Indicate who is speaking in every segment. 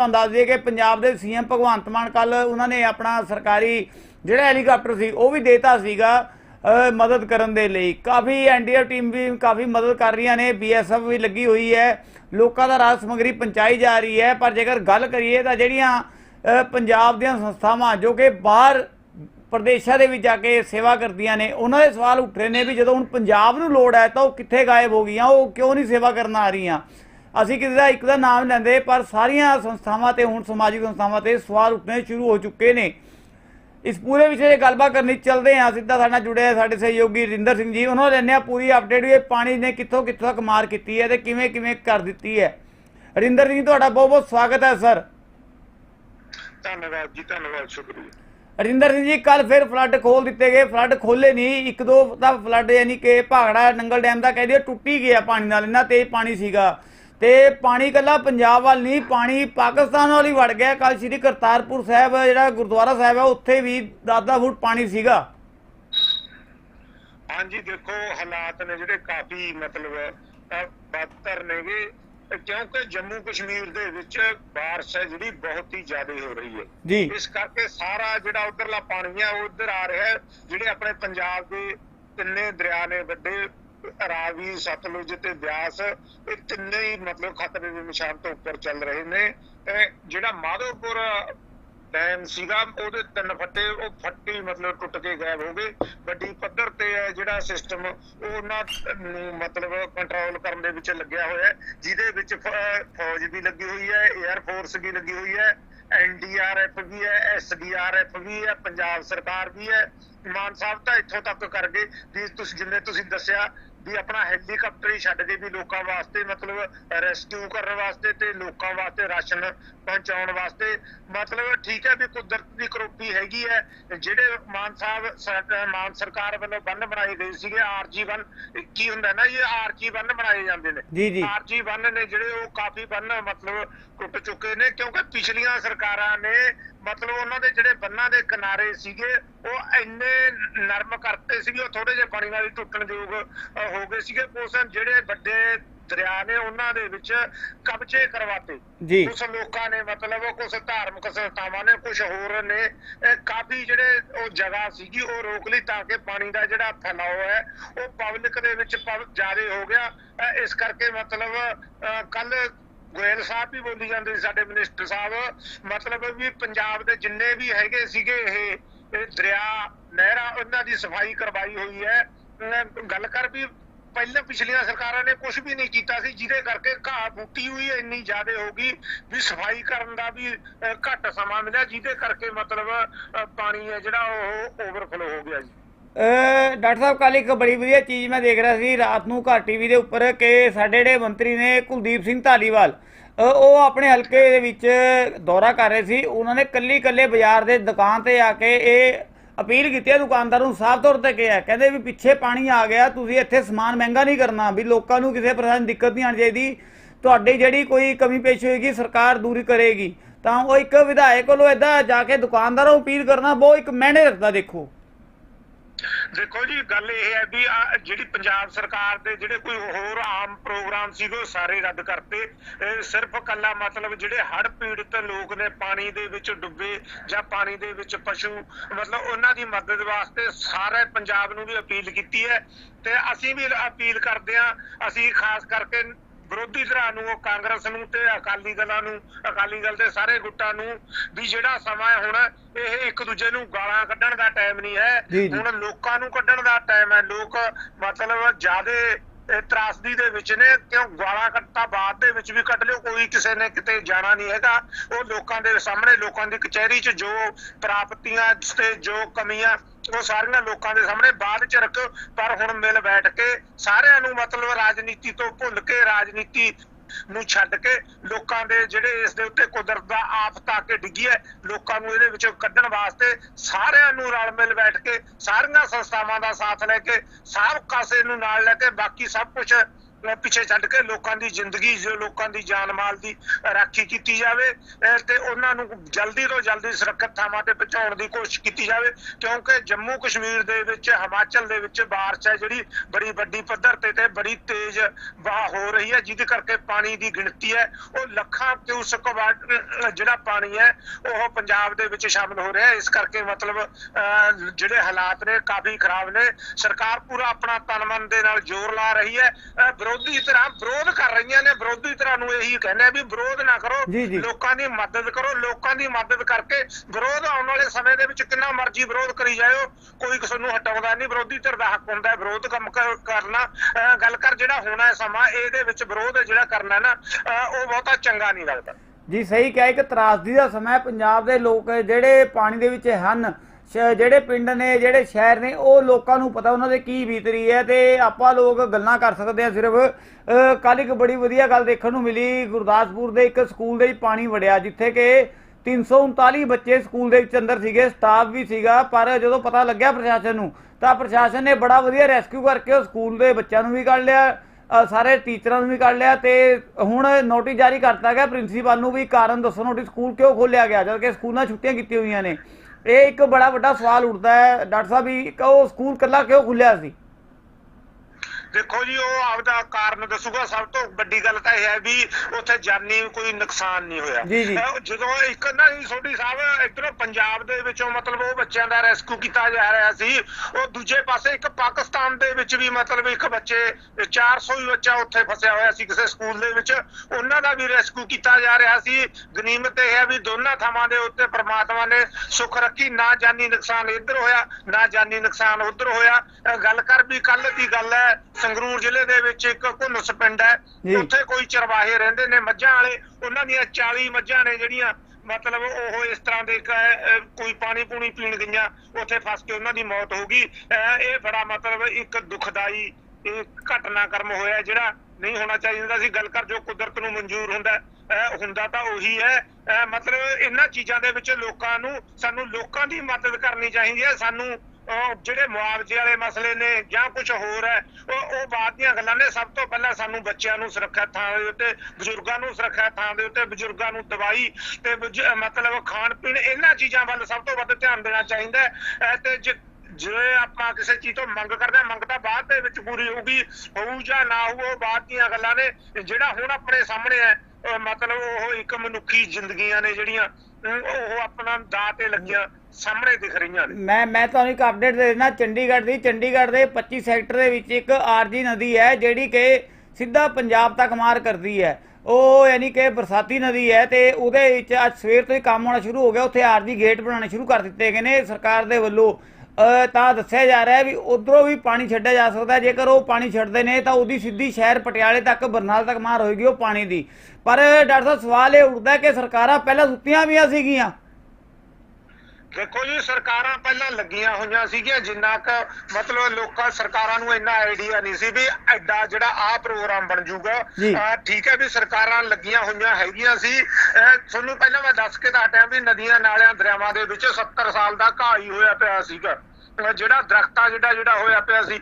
Speaker 1: ਤੁਹਾਨੂੰ ਦੱਸ ਦਈਏ ਕਿ ਪੰਜਾਬ ਦੇ ਸੀਐਮ ਭਗਵੰਤ ਮਾਨ ਕੱਲ ਉਹਨਾਂ ਨੇ ਆਪਣਾ ਸਰਕਾਰੀ ਜਿਹੜਾ ਹੈਲੀਕਾਪਟਰ ਸੀ, ਉਹ ਵੀ ਦੇਤਾ ਸੀਗਾ ਮਦਦ ਕਰਨ ਦੇ ਲਈ। ਕਾਫੀ ਐਨਡੀਆਰ ਟੀਮ ਵੀ ਕਾਫੀ ਮਦਦ ਕਰ ਰਹੀਆਂ ਨੇ ਬੀਐਸਐਫ ਵੀ ਲੱਗੀ ਹੋਈ ਹੈ। ਲੋਕਾਂ ਦਾ ਰਾਜ ਸਮਗਰੀ ਪਹੁੰਚਾਈ ਜਾ ਰਹੀ ਹੈ, ਪਰ ਜੇਕਰ ਗੱਲ ਕਰੀਏ ਤਾਂ ਜਿਹੜੀਆਂ ਪੰਜਾਬ ਦੀਆਂ ਸੰਸਥਾਵਾਂ ਜੋ ਕਿ ਬਾਹਰ ਪ੍ਰਦੇਸ਼ਾਂ ਦੇ ਵਿੱਚ ਜਾ ਕੇ ਸੇਵਾ ਕਰਦੀਆਂ ਨੇ, ਉਹਨਾਂ ਦੇ ਸਵਾਲ ਉੱਠ ਰਹੇ ਨੇ ਵੀ ਜਦੋਂ ਹੁਣ ਪੰਜਾਬ ਨੂੰ ਲੋੜ ਹੈ ਤਾਂ ਉਹ ਕਿੱਥੇ ਗਾਇਬ ਹੋ ਗਈਆਂ, ਉਹ ਕਿਉਂ ਨਹੀਂ ਸੇਵਾ ਕਰਨ ਆ ਰਹੀਆਂ? ਅਸੀਂ ਕਿਸੇ ਦਾ ਇੱਕ ਦਾ ਨਾਮ ਲੈਂਦੇ ਪਰ ਸਾਰੀਆਂ ਸੰਸਥਾਵਾਂ ਤੇ ਹੁਣ ਸਮਾਜਿਕ ਸੰਸਥਾਵਾਂ ਤੇ ਸਵਾਲ ਉੱਠਣੇ ਸ਼ੁਰੂ ਹੋ ਚੁੱਕੇ ਨੇ। ਇਸ ਪੂਰੇ ਵਿਸ਼ੇ 'ਤੇ ਗੱਲਬਾਤ ਕਰਨੀ ਚੱਲਦੇ ਹਾਂ। ਸਿੱਧਾ ਸਾਡੇ ਨਾਲ ਜੁੜੇ ਆ ਸਾਡੇ ਸਹਿਯੋਗੀ ਰਿੰਦਰ ਸਿੰਘ ਜੀ। ਉਹਨਾਂ ਨੂੰ ਲੈਂਦੇ ਆ ਪੂਰੀ ਅਪਡੇਟ ਵੀ ਪਾਣੀ ਨੇ ਕਿੱਥੋਂ ਕਿੱਥੋਂ ਤੱਕ ਮਾਰ ਕੀਤੀ ਹੈ ਤੇ ਕਿਵੇਂ ਕਿਵੇਂ ਕਰ ਦਿੱਤੀ ਹੈ। ਰਿੰਦਰ ਸਿੰਘ ਤੁਹਾਡਾ ਬਹੁਤ ਬਹੁਤ ਸਵਾਗਤ ਹੈ ਸਰ।
Speaker 2: ਧੰਨਵਾਦ ਜੀ ਧੰਨਵਾਦ ਸ਼ੁਕਰੀਆ।
Speaker 1: ਰਿੰਦਰ ਸਿੰਘ ਜੀ ਕੱਲ ਫਿਰ ਫਲੱਡ ਖੋਲ ਦਿੱਤੇ ਗਏ। ਫਲੱਡ ਖੋਲੇ ਨਹੀਂ ਇੱਕ ਦੋ ਦਾ ਫਲੱਡ ਯਾਨੀ ਕਿ ਭਾਗੜਾ ਨੰਗਲ ਡੈਮ ਦਾ ਕਹਿ ਦਈਏ ਟੁੱਟੀ ਗਿਆ ਪਾਣੀ ਨਾਲ। ਇੰਨਾ ਤੇਜ਼ ਪਾਣੀ ਸੀਗਾ। ਤੇ ਪਾਣੀ ਕੱਲਾ ਪੰਜਾਬ ਵੱਲ ਨਹੀਂ ਪਾਣੀ ਪਾਕਿਸਤਾਨ ਵੱਲ ਵੜ ਗਿਆ। ਕੱਲ ਸ੍ਰੀ ਕਰਤਾਰਪੁਰ ਸਾਹਿਬ ਜਿਹੜਾ ਗੁਰਦੁਆਰਾ ਸਾਹਿਬ ਹੈ ਉੱਥੇ ਵੀ 10-10 ਫੁੱਟ ਪਾਣੀ ਸੀਗਾ।
Speaker 2: ਹਾਂਜੀ ਦੇਖੋ ਹਾਲਾਤ ਨੇ ਜਿਹੜੇ ਕਾਫੀ ਮਤਲਬ ਬਦਤਰ ਨੇਗੇ। ਕਿਉਂਕਿ ਜੰਮੂ ਕਸ਼ਮੀਰ ਦੇ ਵਿੱਚ ਬਾਰਿਸ਼ ਹੈ ਜਿਹੜੀ ਬਹੁਤ ਹੀ ਜ਼ਿਆਦਾ ਹੋ ਰਹੀ ਹੈ।
Speaker 1: ਜੀ।
Speaker 2: ਇਸ ਕਰਕੇ ਸਾਰਾ ਜਿਹੜਾ ਉਧਰਲਾ ਪਾਣੀ ਹੈ ਉਹ ਉਧਰ ਆ ਰਿਹਾ ਜਿਹੜੇ ਆਪਣੇ ਪੰਜਾਬ ਦੇ ਤਿੰਨੇ ਦਰਿਆ ਨੇ ਵੱਡੇ ਰਾਵੀ ਸਤਲੁਜ ਤੇ ਬਿਆਸ ਇਹ ਤਿੰਨੇ ਹੀ ਮਤਲਬ ਖਤਰੇ ਦੇ ਨਿਸ਼ਾਨ ਤੋਂ ਉੱਪਰ ਚੱਲ ਰਹੇ ਨੇ। ਜਿਹੜਾ ਮਾਧੋਪੁਰ ਡੈਮ ਸੀਗਾ, ਉਹਦੇ ਤਿੰਨ ਫੱਟੇ, ਉਹ ਫੱਟੀ ਮਤਲਬ ਟੁੱਟ ਕੇ ਗਾਇਬ ਹੋ ਗਏ। ਵੱਡੀ ਪੱਧਰ ਤੇ ਹੈ ਜਿਹੜਾ ਸਿਸਟਮ ਉਹਨਾਂ ਨੂੰ ਮਤਲਬ ਕੰਟਰੋਲ ਕਰਨ ਦੇ ਵਿੱਚ ਲੱਗਿਆ ਹੋਇਆ ਜਿਹਦੇ ਵਿੱਚ ਫੌਜ ਵੀ ਲੱਗੀ ਹੋਈ ਹੈ 에ਅਰ ਫੋਰਸ ਵੀ ਲੱਗੀ ਹੋਈ ਹੈ ਐਨਡੀਆਰਐਫ ਵੀ ਹੈ ਐਸਡੀਆਰਐਫ ਵੀ ਹੈ, ਪੰਜਾਬ ਸਰਕਾਰ ਵੀ ਹੈ। ਮਾਨ ਸਾਹਿਬ ਤਾਂ ਇੱਥੋਂ ਤੱਕ ਕਰ ਗਏ। ਵੀ ਤੁਸੀਂ ਜਿੰਨੇ ਤੁਸੀਂ ਦੱਸਿਆ ਵੀ ਆਪਣਾ ਹੈਲੀਕਾਪਟਰ ਹੀ ਛੱਡ ਕੇ ਵੀ ਲੋਕਾਂ ਵਾਸਤੇ ਮਤਲਬ ਰੈਸਕਿਊ ਕਰਨ ਵਾਸਤੇ ਤੇ ਲੋਕਾਂ ਵਾਸਤੇ ਰਾਸ਼ਨ ਪਹੁੰਚਾਉਣ ਵਾਸਤੇ। ਮਤਲਬ ਠੀਕ ਹੈ ਵੀ ਕੁਦਰਤ ਦੀ ਕਰੋਪੀ ਹੈਗੀ ਹੈ। ਜਿਹੜੇ ਮਾਨ ਸਾਹਿਬ ਮਾਨ ਸਰਕਾਰ ਵੱਲੋਂ ਬੰਨ ਬਣਾਏ ਗਏ ਸੀਗੇ ਆਰਜੀ ਬੰਨ ਕੀ ਹੁੰਦਾ ਨਾ ਇਹ ਆਰਜੀ ਬੰਨ ਬਣਾਏ ਜਾਂਦੇ ਨੇ।
Speaker 1: ਜੀ, ਜੀ।
Speaker 2: ਆਰਜੀ ਬੰਨ ਨੇ ਜਿਹੜੇ ਉਹ ਕਾਫੀ ਬੰਨ ਮਤਲਬ ਟੁੱਟ ਚੁੱਕੇ ਨੇ ਕਿਉਂਕਿ ਪਿਛਲੀਆਂ ਸਰਕਾਰਾਂ ਨੇ ਮਤਲਬ ਉਹਨਾਂ ਦੇ ਜਿਹੜੇ ਬੰਨਾਂ ਦੇ ਕਿਨਾਰੇ ਸੀਗੇ ਉਹ ਇੰਨੇ ਨਰਮ ਕਰਤੇ ਸੀਗੇ ਉਹ ਥੋੜੇ ਜਿਹੇ ਪਾਣੀ ਨਾਲ ਹੀ ਟੁੱਟਣ ਯੋਗ ਹੋ ਗਏ ਸੀਗੇ। ਕੁਛ ਜਿਹੜੇ ਵੱਡੇ ਦਰਿਆ ਨੇ ਉਹਨਾਂ ਦੇ ਵਿੱਚ ਕਬਜ਼ੇ ਕਰਵਾਤੇ। ਕੁਝ ਲੋਕਾਂ ਨੇ ਮਤਲਬ ਕੁਝ ਧਾਰਮਿਕ ਸੰਸਥਾਵਾਂ ਨੇ ਕੁਝ ਹੋਰ ਨੇ ਇਹ ਕਾਫੀ ਜਿਹੜੇ ਉਹ ਜਗ੍ਹਾ ਸੀਗੀ ਉਹ ਰੋਕ ਲਈ ਤਾਂ ਕਿ ਪਾਣੀ ਦਾ ਜਿਹੜਾ ਫੈਲਾਅ ਹੈ ਉਹ ਪਬਲਿਕ ਦੇ ਵਿੱਚ ਜ਼ਿਆਦਾ ਹੋ ਗਿਆ। ਇਸ ਕਰਕੇ ਮਤਲਬ ਕੱਲ ਗੋਇਲ ਸਾਹਿਬ ਵੀ ਬੋਲੀ ਜਾਂਦੇ ਸੀ ਸਾਡੇ ਮਿਨਿਸਟਰ ਸਾਹਿਬ। ਮਤਲਬ ਵੀ ਪੰਜਾਬ ਦੇ ਜਿੰਨੇ ਵੀ ਹੈਗੇ ਸੀਗੇ ਇਹ ਇਹ ਦਰਿਆ, ਨਹਿਰਾਂ, ਉਹਨਾਂ ਦੀ ਸਫ਼ਾਈ ਕਰਵਾਈ ਹੋਈ ਹੈ। ਗੱਲ ਕਰ ਵੀ ਪਹਿਲਾਂ ਪਿਛਲੀਆਂ ਸਰਕਾਰਾਂ ਨੇ ਕੁਝ ਵੀ ਨਹੀਂ ਕੀਤਾ ਸੀ, ਜਿਹਦੇ ਕਰਕੇ ਘਾਹ ਬੂਟੀ ਹੋਈ ਇੰਨੀ ਜ਼ਿਆਦਾ ਹੋ ਗਈ ਵੀ ਸਫ਼ਾਈ ਕਰਨ ਦਾ ਵੀ ਘੱਟ ਸਮਾਂ ਮਿਲਿਆ, ਜਿਹਦੇ ਕਰਕੇ ਮਤਲਬ ਪਾਣੀ ਹੈ ਜਿਹੜਾ ਉਹ ਓਵਰਫਲੋ ਹੋ ਗਿਆ ਜੀ।
Speaker 1: ਡਾਕਟਰ ਸਾਹਿਬ ਕੱਲ ਇੱਕ ਬੜੀ ਵਧੀਆ ਚੀਜ਼ ਮੈਂ ਦੇਖ ਰਿਹਾ ਸੀ, ਰਾਤ ਨੂੰ ਘਰ ਟੀਵੀ ਦੇ ਉੱਪਰ ਕਿ ਸਾਡੇ ਜਿਹੜੇ ਮੰਤਰੀ ਨੇ ਕੁਲਦੀਪ ਸਿੰਘ ਧਾਲੀਵਾਲ ਉਹ ਆਪਣੇ ਹਲਕੇ ਦੇ ਵਿੱਚ ਦੌਰਾ ਕਰ ਰਹੇ ਸੀ। ਉਹਨਾਂ ਨੇ ਕੱਲੀ ਕੱਲੇ ਬਾਜ਼ਾਰ ਦੇ ਦੁਕਾਨ ਤੇ ਆ ਕੇ ਇਹ ਅਪੀਲ ਕੀਤੀ ਹੈ, ਦੁਕਾਨਦਾਰ ਨੂੰ ਸਾਫ਼ ਤੌਰ ਤੇ ਕਿਹਾ ਕਹਿੰਦੇ ਵੀ ਪਿੱਛੇ ਪਾਣੀ ਆ ਗਿਆ, ਤੁਸੀਂ ਇੱਥੇ ਸਮਾਨ ਮਹਿੰਗਾ ਨਹੀਂ ਕਰਨਾ, ਵੀ ਲੋਕਾਂ ਨੂੰ ਕਿਸੇ ਪ੍ਰਕਾਰ ਦੀ ਦਿੱਕਤ ਨਹੀਂ ਆਣੀ ਚਾਹੀਦੀ। ਤੁਹਾਡੀ ਜਿਹੜੀ ਕੋਈ ਕਮੀ ਪੇਸ਼ ਹੋਏਗੀ, ਸਰਕਾਰ ਦੂਰੀ ਕਰੇਗੀ। ਤਾਂ ਉਹ ਇੱਕ ਵਿਧਾਇਕ ਕੋਲੋਂ ਏਦਾਂ ਜਾ ਕੇ ਦੁਕਾਨਦਾਰਾਂ ਨੂੰ ਅਪੀਲ ਕਰਨਾ, ਬਹੁਤ ਇੱਕ ਮਾਇਨੇ ਰੱਖਦਾ ਦੇਖੋ।
Speaker 2: ਦੇਖੋ ਜੀ, ਗੱਲ ਇਹ ਹੈ ਵੀ ਆਹ ਜਿਹੜੀ ਪੰਜਾਬ ਸਰਕਾਰ ਦੇ ਜਿਹੜੇ ਕੋਈ ਹੋਰ ਆਮ ਪ੍ਰੋਗਰਾਮ ਸੀਗੇ, ਉਹ ਸਾਰੇ ਰੱਦ ਕਰਤੇ। ਸਿਰਫ ਕੱਲਾ ਮਤਲਬ ਜਿਹੜੇ ਹੜ੍ਹ ਪੀੜਤ ਲੋਕ ਨੇ, ਪਾਣੀ ਦੇ ਵਿੱਚ ਡੁੱਬੇ ਜਾਂ ਪਾਣੀ ਦੇ ਵਿੱਚ ਪਸ਼ੂ, ਮਤਲਬ ਉਹਨਾਂ ਦੀ ਮਦਦ ਵਾਸਤੇ ਸਾਰੇ ਪੰਜਾਬ ਨੂੰ ਵੀ ਅਪੀਲ ਕੀਤੀ ਹੈ। ਤੇ ਅਸੀਂ ਵੀ ਅਪੀਲ ਕਰਦੇ ਹਾਂ, ਅਸੀਂ ਖਾਸ ਕਰਕੇ ਵਿਰੋਧੀ ਧਿਰਾਂ ਨੂੰ ਉਹ ਕਾਂਗਰਸ ਨੂੰ ਤੇ ਅਕਾਲੀ ਦਲਾਂ ਨੂੰ ਅਕਾਲੀ ਦਲ ਦੇ ਸਾਰੇ ਗੁੱਟਾਂ ਨੂੰ ਵੀ ਜਿਹੜਾ ਸਮਾਂ ਹੈ ਹੁਣ ਇਹ ਇੱਕ ਦੂਜੇ ਨੂੰ ਗਾਲਾਂ ਕੱਢਣ ਦਾ ਟਾਈਮ ਨਹੀਂ ਹੈ। ਹੁਣ ਲੋਕਾਂ ਨੂੰ ਕੱਢਣ ਦਾ ਟਾਈਮ ਹੈ ਲੋਕ ਮਤਲਬ ਜਿਆਦੇ ਤਰਾਸਦੀ ਦੇ ਵਿੱਚ ਨੇ, ਕਿਉਂ ਗਾਲਾਂ ਕੱਢਤਾ, ਬਾਅਦ ਦੇ ਵਿੱਚ ਵੀ ਕੱਢ ਲਿਓ, ਕੋਈ ਕਿਸੇ ਨੇ ਕਿਤੇ ਜਾਣਾ ਨਹੀਂ ਹੈਗਾ। ਉਹ ਲੋਕਾਂ ਦੇ ਸਾਹਮਣੇ, ਲੋਕਾਂ ਦੀ ਕਚਹਿਰੀ 'ਚ ਜੋ ਪ੍ਰਾਪਤੀਆਂ ਤੇ ਜੋ ਕਮੀਆਂ, ਉਹ ਸਾਰੀਆਂ ਲੋਕਾਂ ਦੇ ਸਾਹਮਣੇ ਬਾਅਦ 'ਚ ਰੱਖੋ ਪਰ ਹੁਣ ਮਿਲ ਬੈਠ ਕੇ ਸਾਰਿਆਂ ਨੂੰ ਮਤਲਬ ਰਾਜਨੀਤੀ ਤੋਂ ਭੁੱਲ ਕੇ ਰਾਜਨੀਤੀ ਨੂੰ ਛੱਡ ਕੇ ਲੋਕਾਂ ਦੇ ਜਿਹੜੇ ਇਸ ਦੇ ਉੱਤੇ ਕੁਦਰਤ ਦਾ ਆਫਤ ਆ ਕੇ ਡਿੱਗੀ ਹੈ, ਲੋਕਾਂ ਨੂੰ ਇਹਦੇ ਵਿੱਚੋਂ ਕੱਢਣ ਵਾਸਤੇ ਸਾਰਿਆਂ ਨੂੰ ਰਲ ਮਿਲ ਬੈਠ ਕੇ, ਸਾਰੀਆਂ ਸੰਸਥਾਵਾਂ ਦਾ ਸਾਥ ਲੈ ਕੇ, ਸਭ ਕਾਸੇ ਨੂੰ ਨਾਲ ਲੈ ਕੇ ਬਾਕੀ ਸਭ ਕੁਝ ਅਹ ਪਿੱਛੇ ਛੱਡ ਕੇ ਲੋਕਾਂ ਦੀ ਜ਼ਿੰਦਗੀ ਜੋ ਲੋਕਾਂ ਦੀ ਜਾਨ ਮਾਲ ਦੀ ਰਾਖੀ ਕੀਤੀ ਜਾਵੇ ਤੇ ਉਹਨਾਂ ਨੂੰ ਜਲਦੀ ਤੋਂ ਜਲਦੀ ਸੁਰੱਖਿਅਤ ਥਾਵਾਂ ਤੇ ਪਹੁੰਚਾਉਣ ਦੀ ਕੋਸ਼ਿਸ਼ ਕੀਤੀ ਜਾਵੇ ਕਿਉਂਕਿ ਜੰਮੂ ਕਸ਼ਮੀਰ ਦੇ ਵਿੱਚ ਹਿਮਾਚਲ ਦੇ ਵਿੱਚ ਬਾਰਿਸ਼ ਹੈ ਜਿਹੜੀ ਬੜੀ ਵੱਡੀ ਪੱਧਰ ਤੇ ਤੇ ਬੜੀ ਤੇਜ਼ ਵਹਾਅ ਹੋ ਰਹੀ ਹੈ ਜਿਹਦੇ ਕਰਕੇ ਪਾਣੀ ਦੀ ਗਿਣਤੀ ਹੈ ਉਹ ਲੱਖਾਂ ਕਿਊਸਕ ਜਿਹੜਾ ਪਾਣੀ ਹੈ ਉਹ ਪੰਜਾਬ ਦੇ ਵਿੱਚ ਸ਼ਾਮਲ ਹੋ ਰਿਹਾ ਹੈ। ਇਸ ਕਰਕੇ ਮਤਲਬ ਅਹ, ਜਿਹੜੇ ਹਾਲਾਤ ਨੇ ਕਾਫੀ ਖਰਾਬ ਨੇ। ਸਰਕਾਰ ਪੂਰਾ ਆਪਣਾ ਤਨ ਮਨ ਦੇ ਨਾਲ ਜ਼ੋਰ ਲਾ ਰਹੀ ਹੈ। ਵਿਰੋਧੀ ਧਿਰਾਂ ਵਿਰੋਧ ਕਰ ਰਹੀਆਂ ਨੇ ਵਿਰੋਧੀ ਧਿਰਾਂ ਨੂੰ ਇਹੀ ਕਹਿੰਦੇ ਆ ਵੀ ਵਿਰੋਧ ਨਾ ਕਰੋ। ਲੋਕਾਂ ਦੀ ਮਦਦ ਕਰੋ ਲੋਕਾਂ ਦੀ ਮਦਦ ਕਰਕੇ ਵਿਰੋਧ ਆਉਣ ਵਾਲੇ ਸਮੇਂ ਦੇ ਵਿੱਚ ਕਿੰਨਾ ਮਰਜ਼ੀ ਵਿਰੋਧ ਕਰੀ ਜਾਇਓ ਕੋਈ ਕਿਸੇ ਨੂੰ ਹਟਾਉਂਦਾ ਨਹੀਂ ਵਿਰੋਧੀ ਧਿਰ ਦਾ ਹੱਕ ਹੁੰਦਾ ਹੈ ਵਿਰੋਧ ਕੰਮ ਕਰਨਾ ਗੱਲ ਕਰ ਜਿਹੜਾ ਹੋਣਾ ਹੈ ਸਮਾਂ ਇਹਦੇ ਵਿੱਚ ਵਿਰੋਧ ਜਿਹੜਾ ਕਰਨਾ ਨਾ ਉਹ ਬਹੁਤਾ ਚੰਗਾ ਨਹੀਂ ਲੱਗਦਾ
Speaker 1: ਜੀ ਸਹੀ ਕਿਹਾ ਇੱਕ ਤਰਾਸਦੀ ਦਾ ਸਮਾਂ ਪੰਜਾਬ ਦੇ ਲੋਕ ਜਿਹੜੇ ਪਾਣੀ ਦੇ ਵਿੱਚ ਹਨ ਜਿਹੜੇ ਪਿੰਡ ਨੇ, ਜਿਹੜੇ ਸ਼ਹਿਰ ਨੇ, ਉਹ ਲੋਕਾਂ ਨੂੰ ਪਤਾ ਉਹਨਾਂ ਦੇ ਕੀ ਬੀਤਰੀ ਹੈ ਤੇ ਆਪਾਂ ਲੋਕ ਗੱਲਾਂ ਕਰ ਸਕਦੇ ਆ ਸਿਰਫ। ਕੱਲ ਇੱਕ ਬੜੀ ਵਧੀਆ ਗੱਲ ਦੇਖਣ ਨੂੰ ਮਿਲੀ। ਗੁਰਦਾਸਪੁਰ ਦੇ ਇੱਕ ਸਕੂਲ ਦੇ ਵਿੱਚ ਪਾਣੀ ਵੜਿਆ, ਜਿੱਥੇ ਕਿ 339 ਬੱਚੇ ਸਕੂਲ ਦੇ ਵਿੱਚ ਅੰਦਰ ਸੀਗੇ, ਸਟਾਫ ਵੀ ਸੀਗਾ, ਪਰ ਜਦੋਂ ਪਤਾ ਲੱਗਿਆ ਪ੍ਰਸ਼ਾਸਨ ਨੂੰ, ਤਾਂ ਪ੍ਰਸ਼ਾਸਨ ਨੇ ਬੜਾ ਵਧੀਆ ਰੈਸਕਿਊ ਕਰਕੇ ਉਹ ਸਕੂਲ ਦੇ ਬੱਚਿਆਂ ਨੂੰ ਵੀ ਕੱਢ ਲਿਆ ਸਾਰੇ ਟੀਚਰਾਂ ਨੂੰ ਵੀ ਕੱਢ ਲਿਆ ਤੇ ਹੁਣ ਨੋਟਿਸ ਜਾਰੀ ਕਰਤਾ ਗਿਆ ਪ੍ਰਿੰਸੀਪਲ ਨੂੰ ਵੀ ਕਾਰਨ ਦੱਸੋ ਨੋਟਿਸ ਸਕੂਲ ਕਿਉਂ ਖੋਲਿਆ ਗਿਆ, ਜਦਕਿ ਸਕੂਲਾਂ ਛੁੱਟੀਆਂ ਕੀਤੀਆਂ ਹੋਈਆਂ ਨੇ। ਇਹ ਇੱਕ ਬੜਾ ਵੱਡਾ ਸਵਾਲ ਉੱਠਦਾ ਹੈ। ਡਾਕਟਰ ਸਾਹਿਬ ਵੀ ਉਹ ਸਕੂਲ ਕੱਲਾ ਕਿਉਂ ਖੁੱਲਿਆ ਸੀ?
Speaker 2: ਦੇਖੋ ਜੀ ਉਹ ਆਪਦਾ ਕਾਰਨ ਦੱਸੂਗਾ। ਸਭ ਤੋਂ ਵੱਡੀ ਗੱਲ ਤਾਂ ਇਹ ਹੈ ਵੀ ਉੱਥੇ ਜਾਨੀ ਕੋਈ ਨੁਕਸਾਨ ਨਹੀਂ ਹੋਇਆ। ਜਦੋਂ ਇੱਕ ਨਾ ਜੀ ਸੋਢੀ ਸਾਹਿਬ ਇਧਰੋਂ ਪੰਜਾਬ ਦੇ ਵਿੱਚੋਂ ਮਤਲਬ ਉਹ ਬੱਚਿਆਂ ਦਾ ਰੈਸਕਿਊ ਕੀਤਾ ਜਾ ਰਿਹਾ ਸੀ ਉਹ ਦੂਜੇ ਪਾਸੇ ਇੱਕ ਪਾਕਿਸਤਾਨ ਦੇ ਵਿੱਚ ਵੀ ਮਤਲਬ ਇੱਕ ਬੱਚੇ 400 ਹੀ ਬੱਚਾ ਉੱਥੇ ਫਸਿਆ ਹੋਇਆ ਸੀ ਕਿਸੇ ਸਕੂਲ ਦੇ ਵਿੱਚ। ਉਹਨਾਂ ਦਾ ਵੀ ਰੈਸਕਿਊ ਕੀਤਾ ਜਾ ਰਿਹਾ ਸੀ। ਗਨੀਮਤ ਇਹ ਹੈ ਵੀ ਦੋਨਾਂ ਥਾਵਾਂ ਦੇ ਉੱਤੇ ਪ੍ਰਮਾਤਮਾ ਨੇ ਸੁੱਖ ਰੱਖੀ। ਨਾ ਜਾਨੀ ਨੁਕਸਾਨ ਇੱਧਰ ਹੋਇਆ ਨਾ ਜਾਨੀ ਨੁਕਸਾਨ ਉੱਧਰ ਹੋਇਆ। ਗੱਲ ਕਰ ਵੀ ਕੱਲ ਦੀ ਗੱਲ ਹੈ ਸੰਗਰੂਰ ਜ਼ਿਲ੍ਹੇ ਦੇ ਵਿੱਚ ਇੱਕ ਘੁੰਨਸ ਪਿੰਡ ਹੈ। ਉੱਥੇ ਕੋਈ ਚਰਵਾਹੇ ਰਹਿੰਦੇ ਨੇ। ਮੱਝਾਂ ਵਾਲੇ ਉਹਨਾਂ ਦੀਆਂ 40 ਮੱਝਾਂ ਨੇ ਜਿਹੜੀਆਂ ਮਤਲਬ ਉਹ ਇਸ ਤਰ੍ਹਾਂ ਦੇ ਕੋਈ ਪਾਣੀ ਪੂਣੀ ਪੀਣ ਗਈਆਂ ਉੱਥੇ ਫਸ ਕੇ ਉਹਨਾਂ ਦੀ ਮੌਤ ਹੋ ਗਈ। ਇਹ ਬੜਾ ਮਤਲਬ ਇੱਕ ਦੁਖਦਾਈ ਇਹ ਘਟਨਾਕ੍ਰਮ ਹੋਇਆ ਜਿਹੜਾ ਨਹੀਂ ਹੋਣਾ ਚਾਹੀਦਾ ਸੀ। ਗੱਲ ਕਰ ਜੋ ਕੁਦਰਤ ਨੂੰ ਮਨਜ਼ੂਰ ਹੁੰਦਾ ਹੁੰਦਾ ਤਾਂ ਉਹੀ ਹੈ। ਮਤਲਬ ਇਹਨਾਂ ਚੀਜ਼ਾਂ ਦੇ ਵਿੱਚ ਲੋਕਾਂ ਨੂੰ ਸਾਨੂੰ ਲੋਕਾਂ ਦੀ ਮਦਦ ਕਰਨੀ ਚਾਹੀਦੀ ਹੈ। ਸਾਨੂੰ ਉਹ ਜਿਹੜੇ ਮੁਆਵਜ਼ੇ ਵਾਲੇ ਮਸਲੇ ਨੇ ਜਾਂ ਕੁਝ ਹੋਰ ਹੈ, ਉਹ ਉਹ ਬਾਅਦ ਦੀਆਂ ਗੱਲਾਂ ਨੇ। ਸਭ ਤੋਂ ਪਹਿਲਾਂ ਸਾਨੂੰ ਬੱਚਿਆਂ ਨੂੰ ਸੁਰੱਖਿਅਤ ਥਾਂ ਦੇ ਉੱਤੇ, ਬਜ਼ੁਰਗਾਂ ਨੂੰ ਸੁਰੱਖਿਅਤ ਥਾਂ ਦੇ ਉੱਤੇ, ਬਜ਼ੁਰਗਾਂ ਨੂੰ ਦਵਾਈ ਤੇ ਮਤਲਬ ਖਾਣ ਪੀਣ, ਇਹਨਾਂ ਚੀਜ਼ਾਂ ਵੱਲ ਸਭ ਤੋਂ ਵੱਧ ਧਿਆਨ ਦੇਣਾ ਚਾਹੀਦਾ ਹੈ। ਤੇ ਜੇ ਜੇ ਆਪਾਂ ਕਿਸੇ ਚੀਜ਼ ਤੋਂ ਮੰਗ ਕਰਦੇ ਹਾਂ, ਮੰਗ ਤਾਂ ਬਾਅਦ ਦੇ ਵਿੱਚ ਪੂਰੀ ਹੋਊਗੀ, ਹੋਊ ਜਾਂ ਨਾ ਹੋਊ, ਉਹ ਬਾਅਦ ਦੀਆਂ ਗੱਲਾਂ ਨੇ। ਜਿਹੜਾ ਹੁਣ ਆਪਣੇ ਸਾਹਮਣੇ ਹੈ ਮਤਲਬ ਉਹ ਇੱਕ ਮਨੁੱਖੀ ਜ਼ਿੰਦਗੀਆਂ ਨੇ ਜਿਹੜੀਆਂ ਉਹ ਆਪਣਾ ਦਾਅ ਤੇ ਲੱਗੀਆਂ। ਸਾਹਮਣੇ ਦਿਖ ਰਹੀਆਂ ਨੇ।
Speaker 1: ਮੈਂ ਮੈਂ ਤੁਹਾਨੂੰ ਇੱਕ ਅਪਡੇਟ ਦੇ ਦੇਣਾ ਚੰਡੀਗੜ੍ਹ ਦੀ, ਚੰਡੀਗੜ੍ਹ ਦੇ 25 ਸੈਕਟਰ ਦੇ ਵਿੱਚ ਇੱਕ ਆਰਜੀ ਨਦੀ ਹੈ, ਜਿਹੜੀ ਕਿ ਸਿੱਧਾ ਪੰਜਾਬ ਤੱਕ ਮਾਰ ਕਰਦੀ ਹੈ। ਉਹ ਯਾਨੀ ਕਿ ਬਰਸਾਤੀ ਨਦੀ ਹੈ ਤੇ ਉਹਦੇ ਵਿੱਚ ਅੱਜ ਸਵੇਰ ਤੋਂ ਹੀ ਕੰਮ ਹੋਣਾ ਸ਼ੁਰੂ ਹੋ ਗਿਆ। ਉੱਥੇ ਆਰਜੀ ਗੇਟ ਬਣਾਉਣੇ ਸ਼ੁਰੂ ਕਰ ਦਿੱਤੇ ਗਏ ਨੇ ਸਰਕਾਰ ਦੇ ਵੱਲੋਂ। ਤਾਂ ਦੱਸਿਆ ਜਾ ਰਿਹਾ ਵੀ ਉਧਰੋਂ ਵੀ ਪਾਣੀ ਛੱਡਿਆ ਜਾ ਸਕਦਾ ਜੇਕਰ ਉਹ ਪਾਣੀ ਛੱਡਦੇ ਨੇ ਤਾਂ ਉਹਦੀ ਸਿੱਧੀ ਸ਼ਹਿਰ ਪਟਿਆਲੇ ਤੱਕ, ਬਰਨਾਲ ਤੱਕ ਮਾਰ ਹੋਏਗੀ ਉਹ ਪਾਣੀ ਦੀ। ਪਰ ਡਾਕਟਰ ਸਾਹਿਬ, ਸਵਾਲ ਇਹ ਉੱਠਦਾ ਕਿ ਸਰਕਾਰਾਂ ਪਹਿਲਾਂ ਸੁੱਤੀਆਂ ਵੀ ਸੀਗੀਆਂ?
Speaker 2: ਦੇਖੋ ਜੀ ਸਰਕਾਰਾਂ ਪਹਿਲਾਂ ਲੱਗੀਆਂ ਹੋਈਆਂ ਸੀਗੀਆਂ ਜਿੰਨਾ ਕ ਮਤਲਬ ਲੋਕਾਂ ਸਰਕਾਰਾਂ ਨੂੰ ਇੰਨਾ ਆਈਡੀਆ ਨਹੀਂ ਸੀ ਵੀ ਐਡਾ ਜਿਹੜਾ ਆ ਪ੍ਰੋਗਰਾਮ ਬਣ ਜਾਊਗਾ ਠੀਕ ਹੈ ਵੀ ਸਰਕਾਰਾਂ ਲੱਗੀਆਂ ਹੋਈਆਂ ਹੈਗੀਆਂ ਸੀ। ਤੁਹਾਨੂੰ ਪਹਿਲਾਂ ਮੈਂ ਦੱਸ ਕੇ ਦੱਸਦਾ ਵੀ ਨਦੀਆਂ ਨਾਲਿਆਂ ਦਰਿਆਵਾਂ ਦੇ ਵਿੱਚ 70 ਸਾਲ ਦਾ ਘਾਹ ਹੀ ਹੋਇਆ ਪਿਆ ਸੀਗਾ। ਜਿਹੜਾ ਦਰਖਤਾਂ ਜਿਹੜਾ ਜਿਹੜਾ ਹੋਇਆ ਪਿਆ ਸੀ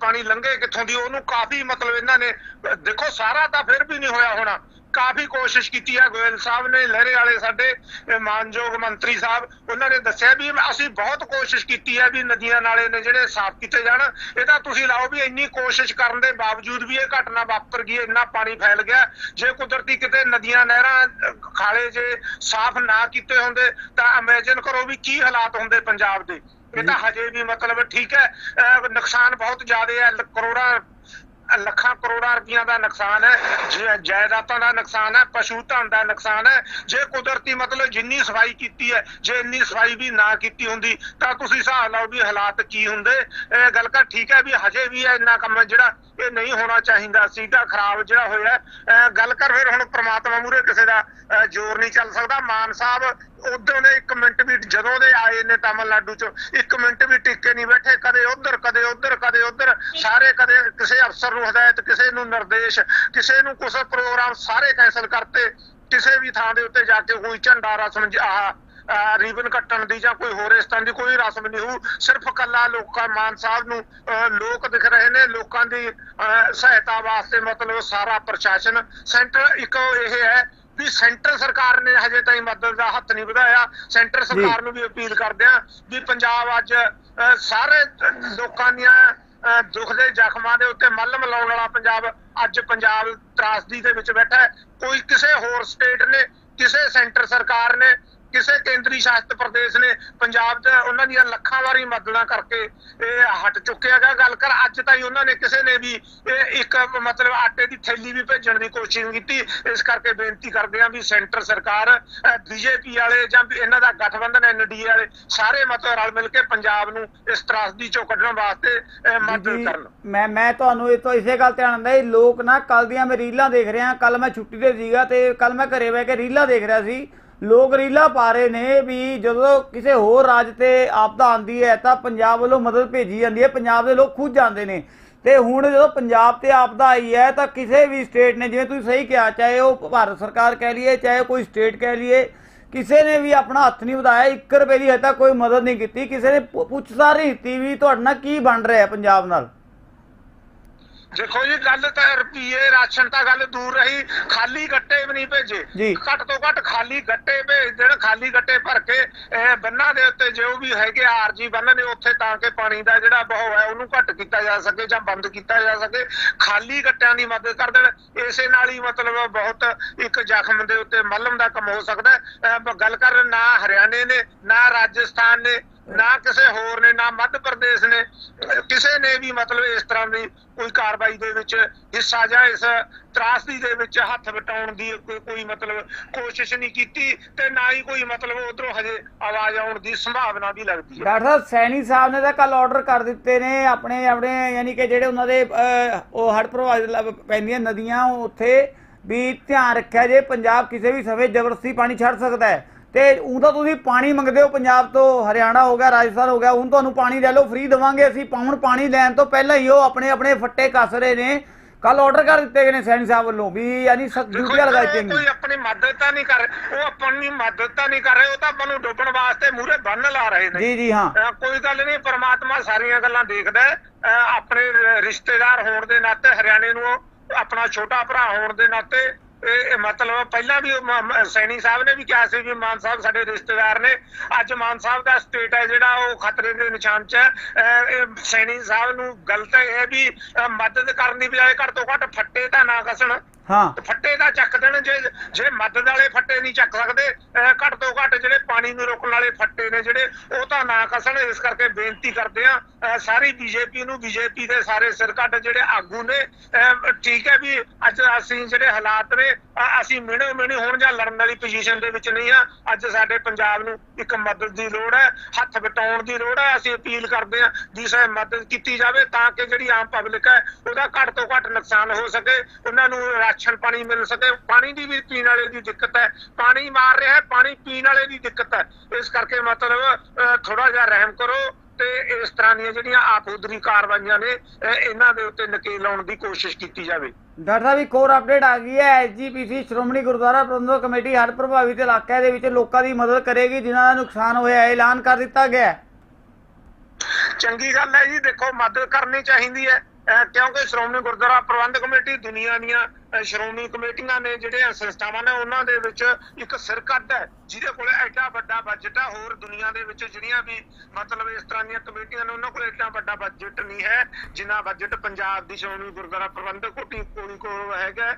Speaker 2: ਪਾਣੀ ਲੰਘੇ ਕਿੱਥੋਂ ਦੀ ਉਹਨੂੰ ਕਾਫੀ ਮਤਲਬ ਇਹਨਾਂ ਨੇ ਦੇਖੋ ਸਾਰਾ ਤਾਂ ਫਿਰ ਵੀ ਨਹੀਂ ਹੋਇਆ ਹੋਣਾ। ਕਾਫੀ ਕੋਸ਼ਿਸ਼ ਕੀਤੀ ਹੈ ਗੋਇਲ ਸਾਹਿਬ ਨੇ ਲਹਿਰੇ ਵਾਲੇ ਸਾਡੇ ਮਾਨਯੋਗ ਮੰਤਰੀ ਸਾਹਿਬ ਉਹਨਾਂ ਨੇ ਦੱਸਿਆ ਵੀ ਅਸੀਂ ਬਹੁਤ ਕੋਸ਼ਿਸ਼ ਕੀਤੀ ਹੈ ਵੀ ਨਦੀਆਂ ਨਾਲੇ ਨੇ ਜਿਹੜੇ ਸਾਫ਼ ਕੀਤੇ ਜਾਣ। ਇਹਦਾ ਤੁਸੀਂ ਲਾਓ ਵੀ ਇੰਨੀ ਕੋਸ਼ਿਸ਼ ਕਰਨ ਦੇ ਬਾਵਜੂਦ ਵੀ ਇਹ ਘਟਨਾ ਵਾਪਰ ਗਈ ਇੰਨਾ ਪਾਣੀ ਫੈਲ ਗਿਆ। ਜੇ ਕੁਦਰਤੀ ਕਿਤੇ ਨਦੀਆਂ ਨਹਿਰਾਂ ਖਾਲੇ ਜੇ ਸਾਫ਼ ਨਾ ਕੀਤੇ ਹੁੰਦੇ ਤਾਂ ਇਮੇਜਿਨ ਕਰੋ ਵੀ ਕੀ ਹਾਲਾਤ ਹੁੰਦੇ ਪੰਜਾਬ ਦੇ। ਇਹ ਤਾਂ ਹਜੇ ਵੀ ਮਤਲਬ ਠੀਕ ਹੈ। ਨੁਕਸਾਨ ਬਹੁਤ ਜ਼ਿਆਦਾ ਹੈ ਕਰੋੜਾਂ ਲੱਖਾਂ ਕਰੋੜਾਂ ਰੁਪਈਆਂ ਦਾ ਨੁਕਸਾਨ ਹੈ ਜ- ਜਾਇਦਾਦਾਂ ਦਾ ਨੁਕਸਾਨ ਹੈ ਪਸ਼ੂ ਧਨ ਦਾ ਨੁਕਸਾਨ ਹੈ, ਜੇ ਕੁਦਰਤੀ ਮਤਲਬ ਜਿੰਨੀ ਸਫ਼ਾਈ ਕੀਤੀ ਹੈ, ਜੇ ਇੰਨੀ ਸਫ਼ਾਈ ਵੀ ਨਾ ਕੀਤੀ ਹੁੰਦੀ, ਤਾਂ ਤੁਸੀਂ ਹਿਸਾਬ ਲਾਓ ਵੀ ਹਾਲਾਤ ਕੀ ਹੁੰਦੇ। ਇਹ ਗੱਲ ਕਰ ਠੀਕ ਹੈ ਵੀ ਹਜੇ ਵੀ ਹੈ ਇੰਨਾ ਕੰਮ ਜਿਹੜਾ ਇਹ ਨਹੀਂ ਹੋਣਾ ਚਾਹੀਦਾ ਸੀਗਾ ਖਰਾਬ ਜਿਹੜਾ ਹੋਇਆ ਗੱਲ ਕਰ ਫਿਰ ਹੁਣ ਪ੍ਰਮਾਤਮਾ ਮੂਰੇ ਕਿਸੇ ਦਾ ਜ਼ੋਰ ਨਹੀਂ ਚੱਲ ਸਕਦਾ। ਮਾਨ ਸਾਹਿਬ ਉਦੋਂ ਦੇ ਇੱਕ ਮਿੰਟ ਵੀ ਜਦੋਂ ਦੇ ਆਏ ਨੇ ਤਾਮਿਲਨਾਡੂ ਚ, ਇੱਕ ਮਿੰਟ ਵੀ ਟਿੱਕੇ ਨਹੀਂ ਬੈਠੇ, ਕਦੇ ਉਧਰ ਕਦੇ ਉਧਰ ਕਦੇ ਉਧਰ। ਸਾਰੇ ਕਦੇ ਕਿਸੇ ਅਫਸਰ ਨੂੰ ਹਦਾਇਤ, ਕਿਸੇ ਨੂੰ ਨਿਰਦੇਸ਼, ਕਿਸੇ ਨੂੰ ਕੁਛ ਪ੍ਰੋਗਰਾਮ ਸਾਰੇ ਕੈਨਸਲ ਕਰਤੇ। ਕਿਸੇ ਵੀ ਥਾਂ ਦੇ ਉੱਤੇ ਜਾ ਕੇ ਕੋਈ ਝੰਡਾ ਰਸਮ ਜ- ਆਹ ਰੀਬਨ ਕੱਟਣ ਦੀ ਜਾਂ ਕੋਈ ਹੋਰ ਇਸ ਤਰ੍ਹਾਂ ਦੀ ਕੋਈ ਰਸਮ ਨਹੀਂ ਹੋਊ। ਸਿਰਫ ਕੱਲਾ ਲੋਕਾਂ ਮਾਨ ਸਾਹਿਬ ਨੂੰ ਲੋਕ ਦਿਖ ਰਹੇ ਨੇ। ਲੋਕਾਂ ਦੀ ਸਹਾਇਤਾ ਵਾਸਤੇ ਮਤਲਬ ਸਾਰਾ ਪ੍ਰਸ਼ਾਸਨ। ਸੈਂਟਰ ਇੱਕ ਇਹ ਹੈ ਵੀ ਸੈਂਟਰ ਸਰਕਾਰ ਨੇ ਹਜੇ ਤਾਈਂ ਮਦਦ ਦਾ ਹੱਥ ਨਹੀਂ ਵਧਾਇਆ। ਸੈਂਟਰ ਸਰਕਾਰ ਨੂੰ ਵੀ ਅਪੀਲ ਕਰਦੇ ਆ ਵੀ ਪੰਜਾਬ ਅੱਜ ਅਹ, ਸਾਰੇ ਲੋਕਾਂ ਦੀਆਂ ਅਹ, ਦੁੱਖ ਦੇ ਜ਼ਖਮਾਂ ਦੇ ਉੱਤੇ ਮੱਲਮ ਲਾਉਣ ਵਾਲਾ ਪੰਜਾਬ ਅੱਜ ਪੰਜਾਬ ਤਰਾਸਦੀ ਦੇ ਵਿੱਚ ਬੈਠਾ ਹੈ। ਕੋਈ ਕਿਸੇ ਹੋਰ ਸਟੇਟ ਨੇ ਕਿਸੇ ਸੈਂਟਰ ਸਰਕਾਰ ਨੇ ਕਿਸੇ ਕੇਂਦਰੀ ਸ਼ਾਸਿਤ ਪ੍ਰਦੇਸ਼ ਨੇ ਪੰਜਾਬ 'ਚ ਉਹਨਾਂ ਦੀਆਂ ਲੱਖਾਂ ਵਾਰੀ ਮਦਦਾਂ ਕਰਕੇ ਇਹ ਹਟ ਚੁੱਕਿਆ ਹੈਗਾ। ਗੱਲ ਕਰ ਅੱਜ ਤਾਈਂ ਉਹਨਾਂ ਨੇ ਕਿਸੇ ਨੇ ਵੀ ਇਹ ਇੱਕ ਮਤਲਬ ਆਟੇ ਦੀ ਥੈਲੀ ਵੀ ਭੇਜਣ ਦੀ ਕੋਸ਼ਿਸ਼ ਨਹੀਂ ਕੀਤੀ। ਇਸ ਕਰਕੇ ਬੇਨਤੀ ਕਰਦੇ ਹਾਂ ਵੀ ਸੈਂਟਰ ਸਰਕਾਰ ਬੀਜੇਪੀ ਵਾਲੇ ਜਾਂ ਇਹਨਾਂ ਦਾ ਗਠਬੰਧਨ ਐਨਡੀਏ ਵਾਲੇ ਸਾਰੇ ਮਤਲਬ ਰਲ ਮਿਲ ਕੇ ਪੰਜਾਬ ਨੂੰ ਇਸ ਤਰਾਸਦੀ ਚੋਂ ਕੱਢਣ ਵਾਸਤੇ ਮਦਦ ਕਰਨ।
Speaker 1: ਮੈਂ ਮੈਂ ਤੁਹਾਨੂੰ ਇਹ ਤੋਂ ਇਸੇ ਗੱਲ ਧਿਆਨ ਦਿੰਦਾ ਇਹ ਲੋਕ ਨਾ ਕੱਲ ਦੀਆਂ ਮੈਂ ਰੀਲਾਂ ਦੇਖ ਰਿਹਾ ਕੱਲ ਮੈਂ ਛੁੱਟੀ ਤੇ ਸੀਗਾ ਤੇ ਕੱਲ ਮੈਂ ਘਰੇ ਬਹਿ ਕੇ ਰੀਲਾਂ ਦੇਖ ਰਿਹਾ ਸੀ। ਲੋਕ ਰੀਲਾ ਪਾ ਰਹੇ ਨੇ ਵੀ ਜਦੋਂ ਕਿਸੇ ਹੋਰ ਰਾਜ ਤੇ ਆਪਦਾ ਆਂਦੀ ਹੈ ਤਾਂ ਪੰਜਾਬ ਵੱਲੋਂ ਮਦਦ ਭੇਜੀ ਜਾਂਦੀ ਹੈ, ਪੰਜਾਬ ਦੇ ਲੋਕ ਖੁਦ ਜਾਂਦੇ ਨੇ। ਤੇ ਹੁਣ ਜਦੋਂ ਪੰਜਾਬ ਤੇ ਆਪਦਾ ਆਈ ਹੈ ਤਾਂ ਕਿਸੇ ਵੀ ਸਟੇਟ ਨੇ, ਜਿਵੇਂ ਤੁਸੀਂ ਸਹੀ ਕਿਹਾ, ਚਾਹੇ ਉਹ ਭਾਰਤ ਸਰਕਾਰ ਕਹਿ ਲਈਏ, ਚਾਹੇ ਕੋਈ ਸਟੇਟ ਕਹਿ ਲਈਏ, ਕਿਸੇ ਨੇ ਵੀ ਆਪਣਾ ਹੱਥ ਨਹੀਂ ਵਧਾਇਆ 1 ਰੁਪਏ ਦੀ ਹਜੇ ਤੱਕ ਕੋਈ ਮਦਦ ਨਹੀਂ ਕੀਤੀ, ਕਿਸੇ ਨੇ ਪੁ- ਪੁੱਛਸਾਰ ਨਹੀਂ ਕੀਤੀ ਵੀ ਤੁਹਾਡੇ ਨਾਲ ਕੀ ਬਣ ਰਿਹਾ ਪੰਜਾਬ ਨਾਲ।
Speaker 2: ਦੇਖੋ ਜੀ ਗੱਲ ਤਾਂ ਰੁਪਈਏ ਰਾਸ਼ਨ ਤਾਂ ਗੱਲ ਦੂਰ ਰਹੀ ਖਾਲੀ ਗੱਟੇ ਵੀ ਨਹੀਂ ਭੇਜੇ। ਘੱਟ ਤੋਂ ਘੱਟ ਖਾਲੀ ਗੱਟੇ ਭੇਜ ਦੇਣ ਖਾਲੀ ਗੱਟੇ ਭਰ ਕੇ ਇਹ ਬੰਨਾਂ ਦੇ ਉੱਤੇ ਜੋ ਵੀ ਹੈਗੇ ਆਰਜੀ ਬੰਨ ਨੇ ਉੱਥੇ ਤਾਂ ਕਿ ਪਾਣੀ ਦਾ ਜਿਹੜਾ ਬਹਾਅ ਹੈ ਉਹਨੂੰ ਘੱਟ ਕੀਤਾ ਜਾ ਸਕੇ ਜਾਂ ਬੰਦ ਕੀਤਾ ਜਾ ਸਕੇ। ਖਾਲੀ ਗੱਟਿਆਂ ਦੀ ਮਦਦ ਕਰ ਦੇਣ। ਇਸੇ ਨਾਲ ਹੀ ਮਤਲਬ ਬਹੁਤ ਇੱਕ ਜ਼ਖਮ ਦੇ ਉੱਤੇ ਮਲਮ ਦਾ ਕੰਮ ਹੋ ਸਕਦਾ ਗੱਲ ਕਰ ਨਾ ਹਰਿਆਣੇ ਨੇ ਨਾ ਰਾਜਸਥਾਨ ਨੇ ਨਾ ਕਿਸੇ ਹੋਰ ਨੇ ਨਾ ਮੱਧ ਪ੍ਰਦੇਸ਼ ਨੇ ਕਿਸੇ ਨੇ ਵੀ ਮਤਲਬ ਇਸ ਤਰ੍ਹਾਂ ਦੀ ਕੋਈ ਕਾਰਵਾਈ ਦੇ ਵਿੱਚ ਹਿੱਸਾ ਜਾਂ ਇਸ ਤਰਾਸਦੀ ਦੇ ਵਿੱਚ ਹੱਥ ਵਟਾਉਣ ਦੀ ਕੋਈ ਮਤਲਬ ਕੋਸ਼ਿਸ਼ ਨਹੀਂ ਕੀਤੀ ਤੇ ਨਾ ਹੀ ਕੋਈ ਮਤਲਬ ਉਧਰੋਂ ਹਜੇ ਆਵਾਜ਼ ਆਉਣ ਦੀ ਸੰਭਾਵਨਾ ਵੀ ਲੱਗਦੀ ਹੈ।
Speaker 1: ਡਾਕਟਰ ਸਾਹਿਬ ਸੈਣੀ ਸਾਹਿਬ ਨੇ ਤਾਂ ਕੱਲ ਆਰਡਰ ਕਰ ਦਿੱਤੇ ਨੇ ਆਪਣੇ ਆਪਣੇ ਯਾਨੀ ਕਿ ਜਿਹੜੇ ਉਹਨਾਂ ਦੇ ਅਹ, ਉਹ ਹੜ ਪ੍ਰਭਾਵਿਤ ਪੈਂਦੀਆਂ ਨਦੀਆਂ ਉੱਥੇ ਵੀ ਧਿਆਨ ਰੱਖਿਆ ਜੇ ਪੰਜਾਬ ਕਿਸੇ ਵੀ ਸਮੇਂ ਜ਼ਬਰਦਸਤੀ ਪਾਣੀ ਛੱਡ ਸਕਦਾ ਹੈ। ਤੇ ਉਹ ਤਾਂ ਤੁਸੀਂ ਪਾਣੀ ਮੰਗਦੇ ਹੋ ਪੰਜਾਬ ਤੋਂ ਹਰਿਆਣਾ ਹੋ ਗਿਆ ਰਾਜਸਥਾਨ ਹੋ ਗਿਆ ਹੁਣ ਤੁਹਾਨੂੰ ਪਾਣੀ ਲੈ ਲਓ ਫ੍ਰੀ ਦੇਵਾਂਗੇ ਅਸੀਂ ਹੁਣ ਪਾਣੀ ਲੈਣ ਤੋਂ ਪਹਿਲਾਂ ਹੀ ਉਹ ਆਪਣੇ ਆਪਣੇ ਫੱਟੇ ਕੱਸ ਰਹੇ ਨੇ। ਕੱਲ ਆਰਡਰ ਕਰ ਦਿੱਤੇ ਗਏ ਨੇ ਸੈਣੀ ਸਾਹਿਬ ਵੱਲੋਂ ਵੀ ਯਾਨੀ ਡਿਊਟੀਆਂ ਲਗਾਈ ਜਾਣਗੀਆਂ
Speaker 2: ਕੋਈ ਆਪਣੀ ਮਦਦ ਤਾਂ ਨਹੀਂ ਕਰ ਉਹ ਆਪਣੀ ਮਦਦ ਤਾਂ ਨਹੀਂ ਕਰ ਰਹੇ ਉਹ ਤਾਂ ਆਪਾਂ ਨੂੰ ਡੁੱਬਣ ਵਾਸਤੇ ਮੂਹਰੇ ਬੰਨ ਲਾ ਰਹੇ ਨੇ।
Speaker 1: ਜੀ ਜੀ ਹਾਂ।
Speaker 2: ਕੋਈ ਗੱਲ ਨਹੀਂ ਪ੍ਰਮਾਤਮਾ ਸਾਰੀਆਂ ਗੱਲਾਂ ਦੇਖਦਾ ਆਪਣੇ ਰਿਸ਼ਤੇਦਾਰ ਹੋਣ ਦੇ ਨਾਤੇ ਹਰਿਆਣੇ ਨੂੰ ਆਪਣਾ ਛੋਟਾ ਭਰਾ ਹੋਣ ਦੇ ਨਾਤੇ ਇਹ ਮਤਲਬ ਪਹਿਲਾਂ ਵੀ ਸੈਣੀ ਸਾਹਿਬ ਨੇ ਵੀ ਕਿਹਾ ਸੀ ਵੀ ਮਾਨ ਸਾਹਿਬ ਸਾਡੇ ਰਿਸ਼ਤੇਦਾਰ ਨੇ। ਅੱਜ ਮਾਨ ਸਾਹਿਬ ਦਾ ਸਟੇਟ ਹੈ ਜਿਹੜਾ ਉਹ ਖਤਰੇ ਦੇ ਨਿਸ਼ਾਨ 'ਚ ਹੈ। ਇਹ ਸੈਣੀ ਸਾਹਿਬ ਨੂੰ ਗਲਤ ਹੈ ਵੀ ਮਦਦ ਕਰਨ ਦੀ ਬਜਾਏ ਘੱਟ ਤੋਂ ਘੱਟ ਫੱਟੇ ਤਾਂ ਨਾ ਕਸਣ।
Speaker 1: ਹਾਂ।
Speaker 2: ਫੱਟੇ ਦਾ ਚੱਕ ਦੇਣ ਜੇ ਜੇ ਮਦਦ ਵਾਲੇ ਫੱਟੇ ਨਹੀਂ ਚੱਕ ਸਕਦੇ ਘੱਟ ਤੋਂ ਘੱਟ ਪਾਣੀ ਨੂੰ ਰੋਕਣ ਵਾਲੇ ਫੱਟੇ ਨੇ ਜਿਹੜੇ, ਉਹ ਤਾਂ ਨਾ ਕਸਣ ਇਸ ਕਰਕੇ ਬੇਨਤੀ ਕਰਦੇ ਆ ਸਾਰੀ ਬੀਜੇਪੀ ਨੂੰ, ਬੀਜੇਪੀ ਦੇ ਸਾਰੇ ਸਿਰ ਕੱਟ ਜਿਹੜੇ ਆਗੂ ਨੇ ਠੀਕ ਹੈ ਵੀ ਅੱਜ ਅਸੀਂ ਜਿਹੜੇ ਹਾਲਾਤ ਨੇ ਅਸੀਂ ਮਿਹਣੇ ਮਿਹਣੇ ਹੋਣ ਜਾਂ ਲੜਨ ਵਾਲੀ ਪੋਜੀਸ਼ਨ ਦੇ ਵਿੱਚ ਨਹੀਂ ਆ ਅੱਜ ਸਾਡੇ ਪੰਜਾਬ ਨੂੰ ਇੱਕ ਮਦਦ ਦੀ ਲੋੜ ਹੈ, ਹੱਥ ਵਟਾਉਣ ਦੀ ਲੋੜ ਹੈ, ਅਸੀਂ ਅਪੀਲ ਕਰਦੇ ਆ ਵੀ ਸਾ ਮਦਦ ਕੀਤੀ ਜਾਵੇ ਤਾਂ ਕਿ ਜਿਹੜੀ ਆਮ ਪਬਲਿਕ ਹੈ, ਉਹਦਾ ਘੱਟ ਤੋਂ ਘੱਟ ਨੁਕਸਾਨ ਹੋ ਸਕੇ, ਉਹਨਾਂ ਨੂੰ ਰਾਸ਼ਨ ਪਾਣੀ ਮਿਲ ਸਕੇ, ਪਾਣੀ ਦੀ ਵੀ ਪੀਣ ਵਾਲੇ ਦੀ ਦਿੱਕਤ ਹੈ, ਪਾਣੀ ਮਾਰ ਰਿਹਾ ਹੈ, ਪਾਣੀ ਪੀਣ ਵਾਲੇ ਦੀ ਦਿੱਕਤ ਹੈ ਇਸ ਕਰਕੇ ਮਤਲਬ ਥੋੜਾ ਜਿਹਾ ਰਹਿਮ ਕਰੋ ਤੇ ਇਸ ਤਰ੍ਹਾਂ ਦੀਆਂ ਜਿਹੜੀਆਂ ਆਪਹੁਦਰੀ ਕਾਰਵਾਈਆਂ ਨੇ ਇਹਨਾਂ ਦੇ ਉੱਤੇ ਨਕੇਲ ਲਾਉਣ ਦੀ ਕੋਸ਼ਿਸ਼ ਕੀਤੀ ਜਾਵੇ।
Speaker 1: ਡਾਕਟਰ ਸਾਹਿਬ ਇੱਕ ਹੋਰ ਅਪਡੇਟ ਆ ਗਈ ਹੈ। ਐਸਜੀਪੀਸੀ ਸ਼੍ਰੋਮਣੀ ਗੁਰਦੁਆਰਾ ਪ੍ਰਬੰਧਕ ਕਮੇਟੀ ਹੜ੍ਹ ਪ੍ਰਭਾਵਿਤ ਇਲਾਕਿਆਂ ਦੇ ਵਿੱਚ ਲੋਕਾਂ ਦੀ ਮਦਦ ਕਰੇਗੀ ਜਿਨ੍ਹਾਂ ਦਾ ਨੁਕਸਾਨ ਹੋਇਆ ਹੈ। ਐਲਾਨ ਕਰ ਦਿੱਤਾ ਗਿਆ ਹੈ।
Speaker 2: ਚੰਗੀ ਗੱਲ ਹੈ ਜੀ। ਦੇਖੋ ਮਦਦ ਕਰਨੀ ਚਾਹੀਦੀ ਹੈ। ਕਿਉਂਕਿ ਸ਼੍ਰੋਮਣੀ ਗੁਰਦੁਆਰਾ ਪ੍ਰਬੰਧਕ ਕਮੇਟੀ ਦੁਨੀਆ ਦੀਆਂ ਸ਼੍ਰੋਮਣੀ ਕਮੇਟੀਆਂ ਨੇ ਜਿਹੜੀਆਂ ਸੰਸਥਾਵਾਂ ਨੇ, ਉਹਨਾਂ ਦੇ ਵਿੱਚ ਇੱਕ ਸਿਰਕੱਢ ਹੈ, ਜਿਹਦੇ ਕੋਲ ਐਡਾ ਵੱਡਾ ਬਜਟ ਹੈ ਹੋਰ ਦੁਨੀਆ ਦੇ ਵਿੱਚ ਜਿਹੜੀਆਂ ਵੀ ਮਤਲਬ ਇਸ ਤਰ੍ਹਾਂ ਦੀਆਂ ਕਮੇਟੀਆਂ ਨੇ, ਉਹਨਾਂ ਕੋਲ ਐਡਾ ਵੱਡਾ ਬਜਟ ਨਹੀਂ ਹੈ, ਜਿੰਨਾ ਬਜਟ ਪੰਜਾਬ ਦੀ ਸ਼੍ਰੋਮਣੀ ਗੁਰਦੁਆਰਾ ਪ੍ਰਬੰਧਕ ਕਮੇਟੀ ਕੋਲ ਹੈਗਾ।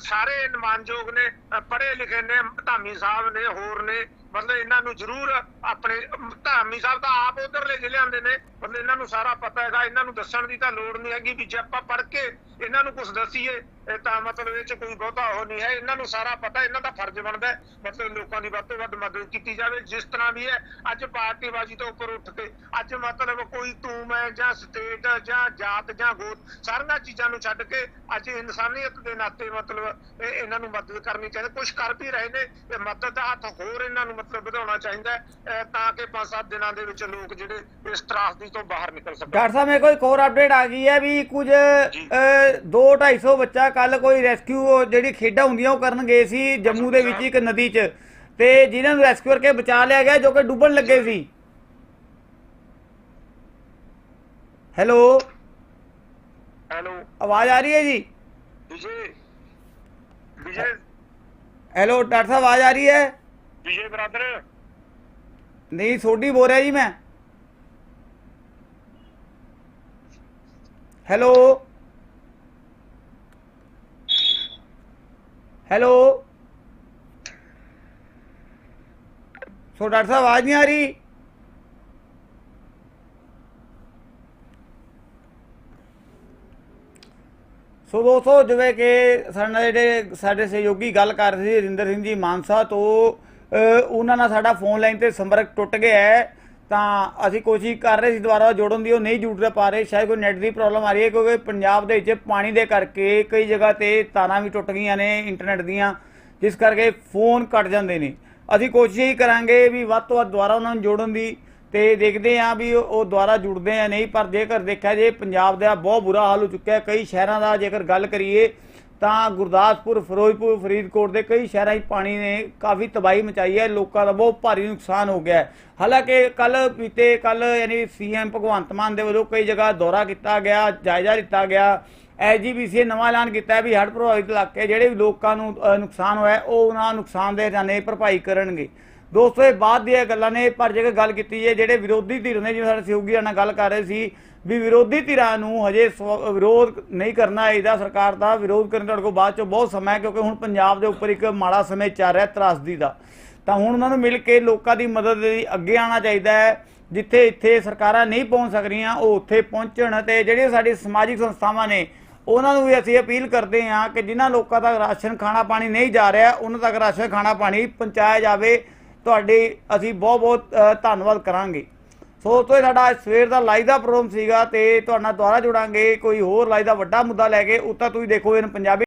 Speaker 2: ਸਾਰੇ ਨਿਮਾਨਯੋਗ ਨੇ ਪੜ੍ਹੇ ਲਿਖੇ ਨੇ, ਧਾਮੀ ਸਾਹਿਬ ਨੇ, ਹੋਰ ਨੇ, ਮਤਲਬ ਇਹਨਾਂ ਨੂੰ ਜ਼ਰੂਰ ਆਪਣੇ, ਧਾਮੀ ਸਾਹਿਬ ਤਾਂ ਆਪ ਉਧਰਲੇ ਜ਼ਿਲ੍ਹਿਆਂ ਦੇ ਨੇ, ਮਤਲਬ ਇਹਨਾਂ ਨੂੰ ਸਾਰਾ ਪਤਾ ਹੈਗਾ, ਇਹਨਾਂ ਨੂੰ ਦੱਸਣ ਦੀ ਤਾਂ ਲੋੜ ਨਹੀਂ ਹੈਗੀ ਵੀ ਜੇ ਆਪਾਂ ਪੜ੍ਹ ਕੇ ਇਹਨਾਂ ਨੂੰ ਕੁਝ ਦੱਸੀਏ ਇਹ ਤਾਂ ਮਤਲਬ ਇਹ ਚ ਕੋਈ ਬਹੁਤਾ ਉਹ ਨਹੀਂ ਹੈ। ਇਹਨਾਂ ਨੂੰ ਸਾਰਾ ਪਤਾ ਇਹਨਾਂ ਦਾ ਫਰਜ਼ ਬਣਦਾ ਮਤਲਬ ਲੋਕਾਂ ਦੀ ਵੱਧ ਤੋਂ ਵੱਧ ਮਦਦ ਕੀਤੀ ਜਾਵੇ। ਜਿਸ ਤਰ੍ਹਾਂ ਵੀ ਹੈ ਅੱਜ ਪਾਰਟੀਬਾਜ਼ੀ ਤੋਂ ਉੱਪਰ ਉੱਠ ਕੇ ਅੱਜ ਮਤਲਬ ਕੋਈ ਤੂੰ ਮੈਂ ਜਾਂ ਸਟੇਟ ਜਾਂ ਜਾਤ ਜਾਂ ਗੋਤ ਸਾਰੀਆਂ ਚੀਜ਼ਾਂ ਨੂੰ ਛੱਡ ਕੇ ਅੱਜ ਇਨਸਾਨੀਅਤ ਦੇ ਨਾਤੇ ਮਤਲਬ ਇਹ ਇਹਨਾਂ ਨੂੰ ਮਦਦ ਕਰਨੀ ਚਾਹੀਦੀ। ਕੁਝ ਕਰ ਵੀ ਰਹੇ ਨੇ ਤੇ ਮਦਦ ਦਾ ਹੱਥ ਹੋਰ ਇਹਨਾਂ ਨੂੰ ਮਤਲਬ ਵਧਾਉਣਾ ਚਾਹੀਦਾ ਤਾਂ ਕਿ 5-7 ਦਿਨਾਂ ਦੇ ਵਿੱਚ ਲੋਕ ਜਿਹੜੇ ਇਸ ਤਰਾਸਦੀ ਤੋਂ ਬਾਹਰ ਨਿਕਲ ਸਕਣ।
Speaker 1: ਡਾਕਟਰ ਸਾਹਿਬ ਮੇਰੇ ਕੋਲ ਇੱਕ ਹੋਰ ਅਪਡੇਟ ਆ ਗਈ ਹੈ ਵੀ ਕੁਝ 2 250 ਬੱਚਾ ਕੱਲ ਕੋਈ ਰੈਸਕਿਊ ਜਿਹੜੀ ਖੇਡਾਂ ਹੁੰਦੀਆਂ ਉਹ ਕਰਨ ਗਏ ਸੀ ਜੰਮੂ ਦੇ ਵਿੱਚ ਇੱਕ ਨਦੀ 'ਚ। ਤੇ ਜਿਨ੍ਹਾਂ ਨੂੰ ਰੈਸਕਿਊ ਕਰਕੇ ਬਚਾ ਲਿਆ ਗਿਆ ਜੋ ਕਿ ਡੁੱਬਣ ਲੱਗੇ ਸੀ। ਹੈਲੋ
Speaker 2: ਹੈਲੋ
Speaker 1: ਆਵਾਜ਼ ਆ ਰਹੀ ਹੈ ਜੀ?
Speaker 2: ਵਿਜੇ ਵਿਜੇ?
Speaker 1: ਹੈਲੋ ਡਾਕਟਰ ਸਾਹਿਬ ਆਵਾਜ਼ ਆ ਰਹੀ ਹੈ?
Speaker 2: ਵਿਜੇ ਬ੍ਰਦਰ?
Speaker 1: ਨਹੀਂ ਸੋਡੀ ਬੋਲ ਰਿਹਾ ਜੀ ਮੈਂ। Hello hello. So doctor sahib ਆਵਾਜ਼ ਨਹੀਂ ਆ ਰਹੀ। ਸੋ ਦੋਸਤੋ ਜਿਵੇਂ ਕਿ ਸਾਡੇ ਨਾਲ ਜਿਹੜੇ ਸਾਡੇ ਸਹਿਯੋਗੀ ਗੱਲ ਕਰ ਰਹੇ ਸੀ ਰਿੰਦਰ ਸਿੰਘ ਜੀ ਮਾਨਸਾ ਤੋਂ ਉਹਨਾਂ ਨਾਲ ਸਾਡਾ ਫੋਨ ਲਾਈਨ ਤੇ ਸੰਪਰਕ ਟੁੱਟ ਗਿਆ ਹੈ। ਤਾਂ ਅਸੀਂ ਕੋਸ਼ਿਸ਼ ਕਰ ਰਹੇ ਸੀ ਦੁਬਾਰਾ ਜੋੜਨ ਦੀ ਉਹ ਨਹੀਂ ਜੁੜ ਪਾ ਰਹੇ। ਸ਼ਾਇਦ ਕੋਈ ਨੈਟ ਦੀ ਪ੍ਰੋਬਲਮ ਆ ਰਹੀ ਹੈ, ਕਿਉਂਕਿ ਪੰਜਾਬ ਦੇ ਵਿੱਚ ਪਾਣੀ ਦੇ ਕਰਕੇ ਕਈ ਜਗ੍ਹਾ ਤੇ ਤਾਰਾਂ ਵੀ ਟੁੱਟ ਗਈਆਂ ਨੇ ਇੰਟਰਨੈਟ ਦੀਆਂ, ਜਿਸ ਕਰਕੇ ਫੋਨ ਕੱਟ ਜਾਂਦੇ ਨੇ। ਅਸੀਂ ਕੋਸ਼ਿਸ਼ ਹੀ ਕਰਾਂਗੇ ਵੀ ਵੱਧ ਤੋਂ ਵੱਧ ਦੁਬਾਰਾ ਉਹਨਾਂ ਨੂੰ ਜੋੜਨ ਦੀ ਤੇ ਦੇਖਦੇ ਆਂ ਵੀ ਉਹ ਦੁਬਾਰਾ ਜੁੜਦੇ ਆ ਨਹੀਂ, ਪਰ ਜੇਕਰ ਦੇਖਿਆ ਜੇ ਪੰਜਾਬ ਦਾ ਬਹੁਤ ਬੁਰਾ ਹਾਲ ਹੋ ਚੁੱਕਿਆ ਹੈ। ਕਈ ਸ਼ਹਿਰਾਂ ਦਾ ਜੇਕਰ ਗੱਲ ਕਰੀਏ ਤਾਂ ਗੁਰਦਾਸਪੁਰ, ਫਿਰੋਜ਼ਪੁਰ, ਫਰੀਦਕੋਟ ਦੇ ਕਈ ਸ਼ਹਿਰਾਂ 'ਚ ਪਾਣੀ ਨੇ ਕਾਫੀ ਤਬਾਹੀ ਮਚਾਈ ਹੈ। ਲੋਕਾਂ ਦਾ ਬਹੁਤ ਭਾਰੀ ਨੁਕਸਾਨ ਹੋ ਗਿਆ ਹੈ। ਹਾਲਾਂਕਿ ਕੱਲ ਬੀਤੇ ਕੱਲ ਯਾਨੀ ਸੀਐਮ ਭਗਵੰਤ ਮਾਨ ਦੇ ਵੱਲੋਂ ਕਈ ਜਗ੍ਹਾ ਦੌਰਾ ਕੀਤਾ ਗਿਆ, ਜਾਇਜ਼ਾ ਲਿੱਤਾ ਗਿਆ। ਐਜੀਬੀਸੀ ਨੇ ਨਵਾਂ ਐਲਾਨ ਕੀਤਾ ਵੀ ਹੜ੍ਹ ਪ੍ਰਭਾਵਿਤ ਇਲਾਕੇ ਜਿਹੜੇ ਵੀ ਲੋਕਾਂ ਨੂੰ ਨੁਕਸਾਨ ਹੋਇਆ ਉਹ ਉਹਨਾਂ ਨੁਕਸਾਨ ਦੇ ਜਾਣੇ ਭਰਪਾਈ ਕਰਨਗੇ। ਦੋਸਤੋ, ਇਹ ਬਾਅਦ ਦੀਆਂ ਗੱਲਾਂ ਨੇ, ਪਰ ਜੇਕਰ ਗੱਲ ਕੀਤੀ ਜੇ ਜਿਹੜੇ ਵਿਰੋਧੀ ਧਿਰ ਨੇ, ਜਿਵੇਂ ਸਾਡੇ ਸਹਿਯੋਗੀ ਨਾਲ ਗੱਲ ਕਰ ਰਹੇ ਸੀ ਵੀ ਵਿਰੋਧੀ ਧਿਰਾਂ ਨੂੰ ਹਜੇ ਸਵ- ਵਿਰੋਧ ਨਹੀਂ ਕਰਨਾ ਇਹਦਾ ਸਰਕਾਰ ਦਾ ਵਿਰੋਧ ਕਰਨ ਤੁਹਾਡੇ ਕੋਲ ਬਾਅਦ ਚੋਂ ਬਹੁਤ ਸਮਾਂ ਹੈ, ਕਿਉਂਕਿ ਹੁਣ ਪੰਜਾਬ ਦੇ ਉੱਪਰ ਇੱਕ ਮਾੜਾ ਸਮੇਂ ਚੱਲ ਰਿਹਾ ਤਰਾਸਦੀ ਦਾ। ਤਾਂ ਹੁਣ ਉਹਨਾਂ ਨੂੰ ਮਿਲ ਕੇ ਲੋਕਾਂ ਦੀ ਮਦਦ ਲਈ ਅੱਗੇ ਆਉਣਾ ਚਾਹੀਦਾ ਹੈ। ਜਿੱਥੇ ਇੱਥੇ ਸਰਕਾਰਾਂ ਨਹੀਂ ਪਹੁੰਚ ਸਕਦੀਆਂ, ਉਹ ਉੱਥੇ ਪਹੁੰਚਣ ਤੇ ਜਿਹੜੀਆਂ ਸਾਡੇ ਸਮਾਜਿਕ ਸੰਸਥਾਵਾਂ ਨੇ, ਉਹਨਾਂ ਨੂੰ ਵੀ ਅਸੀਂ ਅਪੀਲ ਕਰਦੇ ਹਾਂ ਕਿ ਜਿਨ੍ਹਾਂ ਲੋਕਾਂ ਤੱਕ ਰਾਸ਼ਨ, ਖਾਣਾ ਪਾਣੀ ਨਹੀਂ ਜਾ ਰਿਹਾ, ਉਹਨਾਂ ਤੱਕ ਰਾਸ਼ਨ, ਖਾਣਾ ਪਾਣੀ ਪਹੁੰਚਾਇਆ ਜਾਵੇ। ਤੁਹਾਡੀ ਅਸੀਂ ਬਹੁਤ ਬਹੁਤ ਧੰਨਵਾਦ ਕਰਾਂਗੇ। ਸੋ ਤੋਂ ਸਾਡਾ ਸਵੇਰ ਦਾ ਲਾਈਵ ਦਾ ਪ੍ਰੋਗਰਾਮ ਸੀਗਾ ਤੇ ਤੁਹਾਡਾ ਦੁਆਰਾ ਜੁੜਾਂਗੇ, ਕੋਈ ਹੋਰ ਲਾਈਵ ਦਾ ਵੱਡਾ ਮੁੱਦਾ ਲੈ ਕੇ ਉੱਤਾ ਤੁਸੀਂ ਦੇਖੋ ਇਹਨ ਪੰਜਾਬੀ